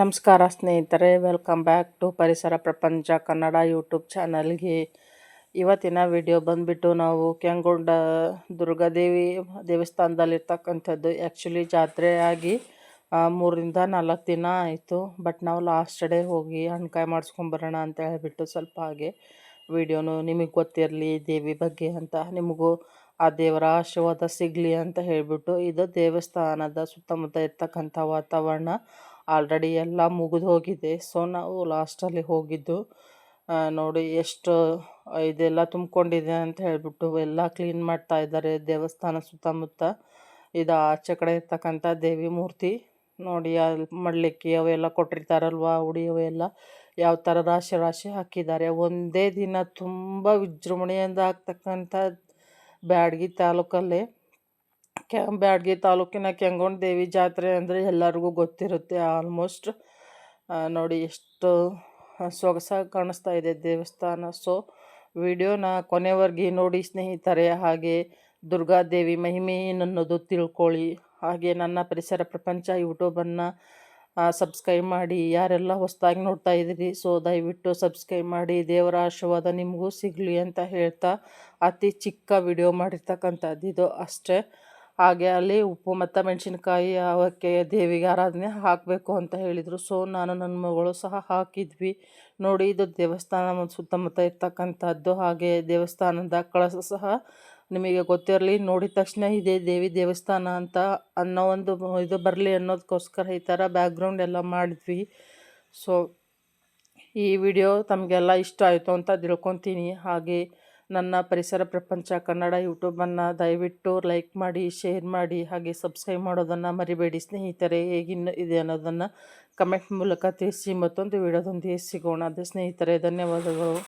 ನಮಸ್ಕಾರ ಸ್ನೇಹಿತರೆ welcome back to ಪರಿಸರ ಪ್ರಪಂಚ ಕನ್ನಡ ಯೂಟ್ಯೂಬ್ ಚಾನಲ್ಗೆ ಇವತ್ತಿನ ವಿಡಿಯೋ ಬಂದುಬಿಟ್ಟು ನಾವು ಕೆಂಗೊಂಡ ದುರ್ಗಾದೇವಿ ದೇವಸ್ಥಾನದಲ್ಲಿರ್ತಕ್ಕಂಥದ್ದು ಆ್ಯಕ್ಚುಲಿ ಜಾತ್ರೆ ಆಗಿ ಮೂರಿಂದ ನಾಲ್ಕು ದಿನ ಆಯಿತು. ಬಟ್ ನಾವು ಲಾಸ್ಟ್ ಡೇ ಹೋಗಿ ಹಣ್ಕಾಯಿ ಮಾಡಿಸ್ಕೊಂಬರೋಣ ಅಂತ ಹೇಳಿಬಿಟ್ಟು ಸ್ವಲ್ಪ ಹಾಗೆ ವಿಡಿಯೋನು ನಿಮಗೆ ಗೊತ್ತಿರಲಿ, ದೇವಿ ಬಗ್ಗೆ ಅಂತ. ನಿಮಗೂ ಆ ದೇವರ ಆಶೀರ್ವಾದ ಸಿಗಲಿ ಅಂತ ಹೇಳಿಬಿಟ್ಟು ಇದು ದೇವಸ್ಥಾನದ ಸುತ್ತಮುತ್ತ ಇರ್ತಕ್ಕಂಥ ವಾತಾವರಣ. ಆಲ್ರೆಡಿ ಎಲ್ಲ ಮುಗಿದು ಹೋಗಿದೆ ಸೊ, ನಾವು ಲಾಸ್ಟಲ್ಲಿ ಹೋಗಿದ್ದು ನೋಡಿ ಎಷ್ಟು ಇದೆಲ್ಲ ತುಂಬಿಕೊಂಡಿದೆ ಅಂತ ಹೇಳಿಬಿಟ್ಟು ಎಲ್ಲ ಕ್ಲೀನ್ ಮಾಡ್ತಾ ಇದ್ದಾರೆ. ದೇವಸ್ಥಾನ ಸುತ್ತಮುತ್ತ ಇದು ಆಚೆ ಕಡೆ ಇರ್ತಕ್ಕಂಥ ದೇವಿ ಮೂರ್ತಿ. ನೋಡಿ ಅಲ್ಲಿ ಮಡ್ಲಿಕ್ಕೆ ಅವೆಲ್ಲ ಕೊಟ್ಟಿರ್ತಾರಲ್ವ ಉಡಿ ಅವೆಲ್ಲ. ಯಾವ ಥರ ರಾಶಿ ರಾಶಿ ಹಾಕಿದ್ದಾರೆ. ಒಂದೇ ದಿನ ತುಂಬ ವಿಜೃಂಭಣೆಯಿಂದ ಆಗ್ತಕ್ಕಂಥ ಬ್ಯಾಡಗಿ ತಾಲೂಕಲ್ಲಿ. ಕೆ, ಬ್ಯಾಡಗಿ ತಾಲೂಕಿನ ಕೆಂಗೊಂಡ ದೇವಿ ಜಾತ್ರೆ ಅಂದರೆ ಎಲ್ಲರಿಗೂ ಗೊತ್ತಿರುತ್ತೆ ಆಲ್ಮೋಸ್ಟ್ ನೋಡಿ ಎಷ್ಟು ಸೊಗಸಾಗಿ ಕಾಣಿಸ್ತಾ ಇದೆ ದೇವಸ್ಥಾನ. ಸೊ ವಿಡಿಯೋನ ಕೊನೆವರೆಗೆ ನೋಡಿ ಸ್ನೇಹಿತರೆ, ಹಾಗೆ ದುರ್ಗಾದೇವಿ ಮಹಿಮೆ ಏನನ್ನೋದು ತಿಳ್ಕೊಳ್ಳಿ. ಹಾಗೆ ನನ್ನ ಪರಿಸರ ಪ್ರಪಂಚ ಯೂಟ್ಯೂಬನ್ನು ಸಬ್ಸ್ಕ್ರೈಬ್ ಮಾಡಿ. ಯಾರೆಲ್ಲ ಹೊಸದಾಗಿ ನೋಡ್ತಾ ಇದ್ದೀರಿ ಸೊ ದಯವಿಟ್ಟು ಸಬ್ಸ್ಕ್ರೈಬ್ ಮಾಡಿ. ದೇವರ ಆಶೀರ್ವಾದ ನಿಮಗೂ ಸಿಗಲಿ ಅಂತ ಹೇಳ್ತಾ, ಅತಿ ಚಿಕ್ಕ ವಿಡಿಯೋ ಮಾಡಿರ್ತಕ್ಕಂಥದ್ದು ಇದು ಅಷ್ಟೇ. ಹಾಗೆ ಅಲ್ಲಿ ಉಪ್ಪು ಮತ್ತು ಮೆಣಸಿನ್ಕಾಯಿ, ಅವಕ್ಕೆ ದೇವಿಗೆ ಆರಾಧನೆ ಹಾಕಬೇಕು ಅಂತ ಹೇಳಿದರು. ಸೊ ನಾನು ನನ್ನ ಮಗಳು ಸಹ ಹಾಕಿದ್ವಿ. ನೋಡಿ, ಇದು ದೇವಸ್ಥಾನ ಸುತ್ತಮುತ್ತ ಇರ್ತಕ್ಕಂಥದ್ದು. ಹಾಗೆ ದೇವಸ್ಥಾನದ ಕಳಸ ಸಹ ನಿಮಗೆ ಗೊತ್ತಿರಲಿ. ನೋಡಿದ ತಕ್ಷಣ ಇದೇ ದೇವಿ ದೇವಸ್ಥಾನ ಅಂತ ಅನ್ನೋ ಒಂದು ಇದು ಬರಲಿ ಅನ್ನೋದಕ್ಕೋಸ್ಕರ ಈ ಥರ ಬ್ಯಾಕ್ಗ್ರೌಂಡ್ ಎಲ್ಲ ಮಾಡಿದ್ವಿ. ಸೊ ಈ ವಿಡಿಯೋ ತಮಗೆಲ್ಲ ಇಷ್ಟ ಆಯಿತು ಅಂತ ತಿಳ್ಕೊತೀನಿ. ಹಾಗೆ ನನ್ನ ಪರಿಸರ ಪ್ರಪಂಚ ಕನ್ನಡ ಯೂಟ್ಯೂಬನ್ನು ದಯವಿಟ್ಟು ಲೈಕ್ ಮಾಡಿ, ಶೇರ್ ಮಾಡಿ, ಹಾಗೆ ಸಬ್ಸ್ಕ್ರೈಬ್ ಮಾಡೋದನ್ನು ಮರಿಬೇಡಿ. ಸ್ನೇಹಿತರೆ, ಹೇಗಿನ್ನು ಇದೆ ಅನ್ನೋದನ್ನು ಕಮೆಂಟ್ ಮೂಲಕ ತಿಳಿಸಿ. ಮತ್ತೊಂದು ವಿಡಿಯೋದೊಂದಿಗೆ ಸಿಗೋಣ. ಅದೇ ಸ್ನೇಹಿತರೆ, ಧನ್ಯವಾದಗಳು.